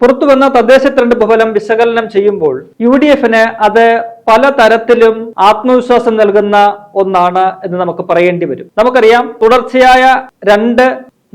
പുറത്തു വന്ന തദ്ദേശ തെരഞ്ഞെടുപ്പ് ഫലം വിശകലനം ചെയ്യുമ്പോൾ യു ഡി എഫിന് അത് പല തരത്തിലും ആത്മവിശ്വാസം നൽകുന്ന ഒന്നാണ് എന്ന് നമുക്ക് പറയേണ്ടി വരും. നമുക്കറിയാം തുടർച്ചയായ രണ്ട്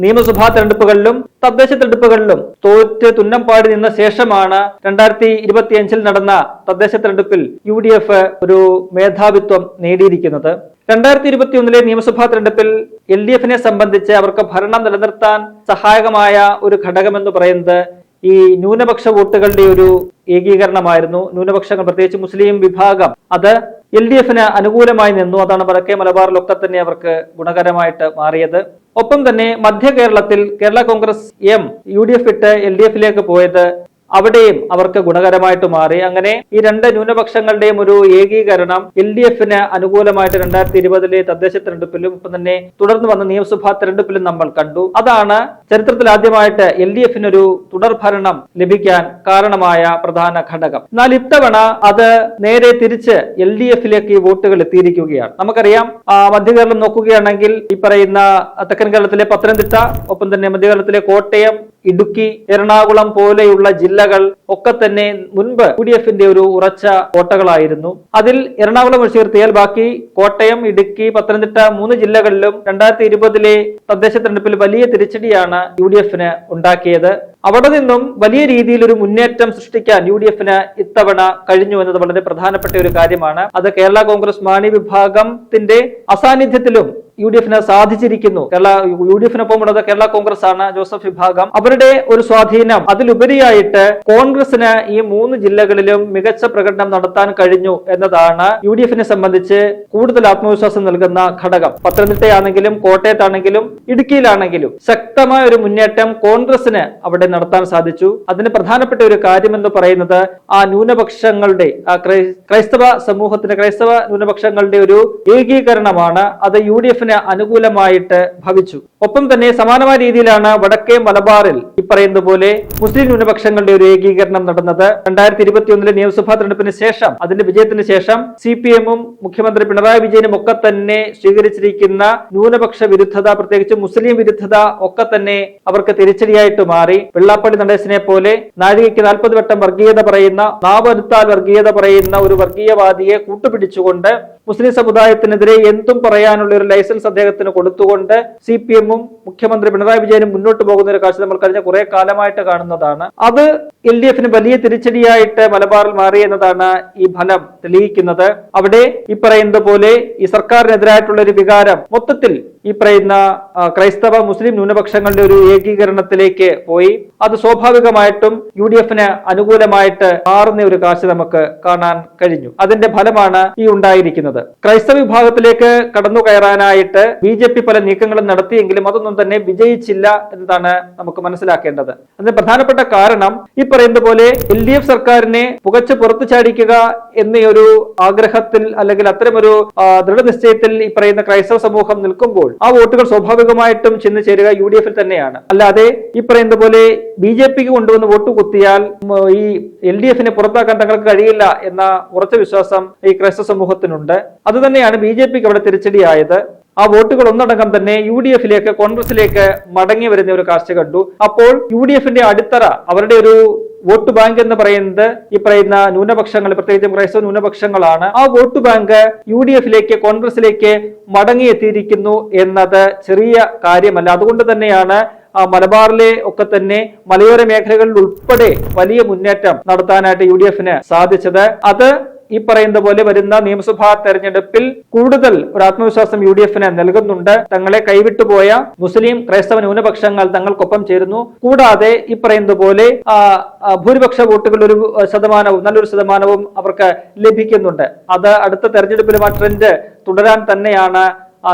നിയമസഭാ തെരഞ്ഞെടുപ്പുകളിലും തദ്ദേശ തെരഞ്ഞെടുപ്പുകളിലും തോറ്റ് തുന്നം പാടി നിന്ന ശേഷമാണ് രണ്ടായിരത്തി ഇരുപത്തിയഞ്ചിൽ നടന്ന തദ്ദേശ തെരഞ്ഞെടുപ്പിൽ യു ഡി എഫ് ഒരു മേധാവിത്വം നേടിയിരിക്കുന്നത്. രണ്ടായിരത്തി ഇരുപത്തി ഒന്നിലെ നിയമസഭാ തെരഞ്ഞെടുപ്പിൽ എൽ ഡി എഫിനെ സംബന്ധിച്ച് അവർക്ക് ഭരണം നിലനിർത്താൻ സഹായകമായ ഒരു ഘടകമെന്ന് പറയുന്നത് ഈ ന്യൂനപക്ഷ വോട്ടുകളുടെ ഒരു ഏകീകരണമായിരുന്നു. ന്യൂനപക്ഷങ്ങൾ പ്രത്യേകിച്ച് മുസ്ലിം വിഭാഗം അത് എൽ ഡി എഫിന് അനുകൂലമായി നിന്നു. അതാണ് വടക്കേ മലബാറിലൊക്കെ തന്നെ അവർക്ക് ഗുണകരമായിട്ട് മാറിയത്. ഒപ്പം തന്നെ മധ്യ കേരളത്തിൽ Kerala Congress M U D F ഇട്ട് എൽ ഡി എഫിലേക്ക് പോയത് അവിടെയും അവർക്ക് ഗുണകരമായിട്ട് മാറി. അങ്ങനെ ഈ രണ്ട് ന്യൂനപക്ഷങ്ങളുടെയും ഒരു ഏകീകരണം എൽ ഡി എഫിന് അനുകൂലമായിട്ട് രണ്ടായിരത്തി ഇരുപതിലെ തദ്ദേശ തെരഞ്ഞെടുപ്പിലും ഇപ്പം തന്നെ തുടർന്ന് വന്ന നിയമസഭാ തെരഞ്ഞെടുപ്പിലും നമ്മൾ കണ്ടു. അതാണ് ചരിത്രത്തിൽ ആദ്യമായിട്ട് എൽ ഡി എഫിനൊരു തുടർഭരണം ലഭിക്കാൻ കാരണമായ പ്രധാന ഘടകം. എന്നാൽ ഇത്തവണ അത് നേരെ തിരിച്ച് എൽ ഡി എഫിലേക്ക് വോട്ടുകൾ എത്തിയിരിക്കുകയാണ്. നമുക്കറിയാം മധ്യകേരളം നോക്കുകയാണെങ്കിൽ ഈ പറയുന്ന തെക്കൻ കേരളത്തിലെ പത്തനംതിട്ട ഒപ്പം തന്നെ മധ്യകേരളത്തിലെ കോട്ടയം ഇടുക്കി എറണാകുളം പോലെയുള്ള ജില്ലകൾ ഒക്കെ തന്നെ മുൻപ് യു ഡി എഫിന്റെ ഒരു ഉറച്ച കോട്ടകളായിരുന്നു. അതിൽ എറണാകുളം ഒഴിച്ചു ബാക്കി കോട്ടയം ഇടുക്കി പത്തനംതിട്ട മൂന്ന് ജില്ലകളിലും രണ്ടായിരത്തി ഇരുപതിലെ തദ്ദേശ തെരഞ്ഞെടുപ്പിൽ വലിയ തിരിച്ചടിയാണ് യു ഡി എഫിന് ഉണ്ടാക്കിയത്. അവിടെ നിന്നും വലിയ രീതിയിൽ ഒരു മുന്നേറ്റം സൃഷ്ടിക്കാൻ യു ഡി എഫിന് ഇത്തവണ കഴിഞ്ഞു എന്നത് വളരെ പ്രധാനപ്പെട്ട ഒരു കാര്യമാണ്. അത് കേരള കോൺഗ്രസ് മാണി വിഭാഗത്തിന്റെ അസാന്നിധ്യത്തിലും യു ഡി എഫിന് സാധിച്ചിരിക്കുന്നു. കേരള യു ഡി എഫിനൊപ്പം ഉള്ളത് കേരള കോൺഗ്രസ് ആണ് ജോസഫ് വിഭാഗം. അവരുടെ ഒരു സ്വാധീനം അതിലുപരിയായിട്ട് കോൺഗ്രസിന് ഈ മൂന്ന് ജില്ലകളിലും മികച്ച പ്രകടനം നടത്താൻ കഴിഞ്ഞു എന്നതാണ് യു ഡി എഫിനെ സംബന്ധിച്ച് കൂടുതൽ ആത്മവിശ്വാസം നൽകുന്ന ഘടകം. പത്തനംതിട്ടയാണെങ്കിലും കോട്ടയത്താണെങ്കിലും ഇടുക്കിയിലാണെങ്കിലും ശക്തമായ ഒരു മുന്നേറ്റം കോൺഗ്രസിന് അവിടെ നടത്താൻ സാധിച്ചു. അതിന് പ്രധാനപ്പെട്ട ഒരു കാര്യം എന്ന് പറയുന്നത് ആ ന്യൂനപക്ഷങ്ങളുടെ ക്രൈസ്തവ സമൂഹത്തിന്റെ ക്രൈസ്തവ ന്യൂനപക്ഷങ്ങളുടെ ഒരു ഏകീകരണമാണ്. അത് യു ഡി എഫിന് അനുകൂലമായിട്ട് ഭവിച്ചു. ഒപ്പം തന്നെ സമാനമായ രീതിയിലാണ് വടക്കേ മലബാറിൽ ഈ പറയുന്ന പോലെ മുസ്ലിം ന്യൂനപക്ഷങ്ങളുടെ ഒരു ഏകീകരണം നടന്നത്. രണ്ടായിരത്തി ഇരുപത്തി ഒന്നിലെ നിയമസഭാ തെരഞ്ഞെടുപ്പിന് ശേഷം അതിന്റെ വിജയത്തിന് ശേഷം സി പി എമ്മും മുഖ്യമന്ത്രി പിണറായി വിജയനും ഒക്കെ തന്നെ സ്വീകരിച്ചിരിക്കുന്ന ന്യൂനപക്ഷ വിരുദ്ധത പ്രത്യേകിച്ച് മുസ്ലിം വിരുദ്ധത ഒക്കെ തന്നെ അവർക്ക് തിരിച്ചടിയായിട്ട് മാറി. വെള്ളാപ്പള്ളി നടേശനെ പോലെ നാഴികയ്ക്ക് നാൽപ്പത് വട്ടം വർഗീയത പറയുന്ന നാവരുത്താൽ വർഗീയത പറയുന്ന ഒരു വർഗീയവാദിയെ കൂട്ടുപിടിച്ചുകൊണ്ട് മുസ്ലിം സമുദായത്തിനെതിരെ എന്തും പറയാനുള്ള ഒരു ലൈസൻസ് അദ്ദേഹത്തിന് കൊടുത്തുകൊണ്ട് സി പി എമ്മും മുഖ്യമന്ത്രി പിണറായി വിജയനും മുന്നോട്ട് പോകുന്ന ഒരു കാഴ്ച നമ്മൾ കഴിഞ്ഞ കുറെ കാലമായിട്ട് കാണുന്നതാണ്. അത് എൽ ഡി എഫിന് വലിയ തിരിച്ചടിയായിട്ട് മലബാറിൽ മാറി എന്നതാണ് ഈ ഫലം തെളിയിക്കുന്നത്. അവിടെ ഈ പറയുന്നത് പോലെ ഈ സർക്കാരിനെതിരായിട്ടുള്ള ഒരു വികാരം മൊത്തത്തിൽ ഈ പറയുന്ന ക്രൈസ്തവ മുസ്ലിം ന്യൂനപക്ഷങ്ങളുടെ ഒരു ഏകീകരണത്തിലേക്ക് പോയി. അത് സ്വാഭാവികമായിട്ടും യു ഡി എഫിന് അനുകൂലമായിട്ട് മാറുന്ന ഒരു കാഴ്ച നമുക്ക് കാണാൻ കഴിഞ്ഞു. അതിന്റെ ഫലമാണ് ഈ ഉണ്ടായിരിക്കുന്നത്. ക്രൈസ്തവ വിഭാഗത്തിലേക്ക് കടന്നു കയറാനായിട്ട് ബി ജെ പി പല നീക്കങ്ങളും നടത്തിയെങ്കിലും അതൊന്നും തന്നെ വിജയിച്ചില്ല എന്നതാണ് നമുക്ക് മനസ്സിലാക്കേണ്ടത്. അതിന് പ്രധാനപ്പെട്ട കാരണം ഈ പറയുന്ന പോലെ എൽ ഡി എഫ് സർക്കാരിനെ പുകച്ച് പുറത്തു ചാടിക്കുക എന്ന ഒരു ആഗ്രഹത്തിൽ അല്ലെങ്കിൽ അത്തരമൊരു ദൃഢനിശ്ചയത്തിൽ ഈ പറയുന്ന ക്രൈസ്തവ സമൂഹം നിൽക്കുമ്പോൾ ആ വോട്ടുകൾ സ്വാഭാവികമായിട്ടും ചെന്ന് ചേരുക യു ഡി എഫിൽ തന്നെയാണ്. അല്ലാതെ ഈ പറയുന്ന പോലെ ബി ജെ പിക്ക് കൊണ്ടുവന്ന് വോട്ട് കുത്തിയാൽ ഈ എൽ ഡി എഫിനെ പുറത്താക്കാൻ തങ്ങൾക്ക് കഴിയില്ല എന്ന ഉറച്ച വിശ്വാസം ഈ ക്രൈസ്തവ സമൂഹത്തിനുണ്ട്. അതുതന്നെയാണ് ബി ജെ പിക്ക് അവിടെ തിരിച്ചടിയായത്. ആ വോട്ടുകൾ ഒന്നടങ്കം തന്നെ യു ഡി എഫിലേക്ക് കോൺഗ്രസിലേക്ക് മടങ്ങി വരുന്ന ഒരു കാഴ്ച കണ്ടു. അപ്പോൾ യു ഡി എഫിന്റെ അടിത്തറ അവരുടെ ഒരു വോട്ട് ബാങ്ക് എന്ന് പറയുന്നത് ഈ പറയുന്ന ന്യൂനപക്ഷങ്ങൾ പ്രത്യേകിച്ച് ക്രൈസ്തവ ന്യൂനപക്ഷങ്ങളാണ്. ആ വോട്ട് ബാങ്ക് യു ഡി എഫിലേക്ക് കോൺഗ്രസിലേക്ക് മടങ്ങിയെത്തിയിരിക്കുന്നു എന്നത് ചെറിയ കാര്യമല്ല. അതുകൊണ്ട് തന്നെയാണ് മലബാറിലെ ഒക്കെ തന്നെ മലയോര മേഖലകളിൽ ഉൾപ്പെടെ വലിയ മുന്നേറ്റം നടത്താനായിട്ട് യു ഡി എഫിന് സാധിച്ചത്. അത് ഈ പറയുന്ന പോലെ വരുന്ന നിയമസഭാ തെരഞ്ഞെടുപ്പിൽ കൂടുതൽ ഒരു ആത്മവിശ്വാസം യു ഡി എഫിന് നൽകുന്നുണ്ട്. തങ്ങളെ കൈവിട്ടുപോയ മുസ്ലിം ക്രൈസ്തവ ന്യൂനപക്ഷങ്ങൾ തങ്ങൾക്കൊപ്പം ചേരുന്നു. കൂടാതെ ഈ പറയുന്ന പോലെ ഭൂരിപക്ഷ വോട്ടുകൾ ഒരു ശതമാനവും നല്ലൊരു ശതമാനവും അവർക്ക് ലഭിക്കുന്നുണ്ട്. അത് അടുത്ത തെരഞ്ഞെടുപ്പിലും ആ ട്രെൻഡ് തുടരാൻ തന്നെയാണ്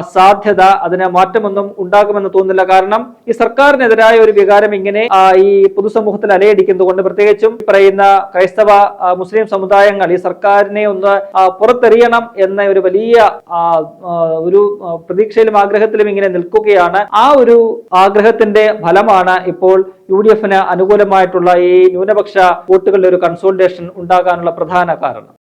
സാധ്യത അതിന് മാറ്റമൊന്നും ഉണ്ടാകുമെന്ന് തോന്നുന്നില്ല. കാരണം ഈ സർക്കാരിനെതിരായ ഒരു വികാരം ഇങ്ങനെ ആ, ഈ പൊതുസമൂഹത്തിൽ അലയടിക്കുന്നത് കൊണ്ട് പ്രത്യേകിച്ചും പറയുന്ന ക്രൈസ്തവ മുസ്ലിം സമുദായങ്ങൾ ഈ സർക്കാരിനെ ഒന്ന് ആ, പുറത്തെറിയണം എന്ന ഒരു വലിയ ആ, ആ, ഒരു ആ, പ്രതീക്ഷയിലും ആഗ്രഹത്തിലും ഇങ്ങനെ നിൽക്കുകയാണ്. ആ ഒരു ആഗ്രഹത്തിന്റെ ഫലമാണ് ഇപ്പോൾ യു ഡി എഫിന് അനുകൂലമായിട്ടുള്ള ഈ ന്യൂനപക്ഷ വോട്ടുകളുടെ ഒരു കൺസോൾട്ടേഷൻ ഉണ്ടാകാനുള്ള പ്രധാന കാരണം.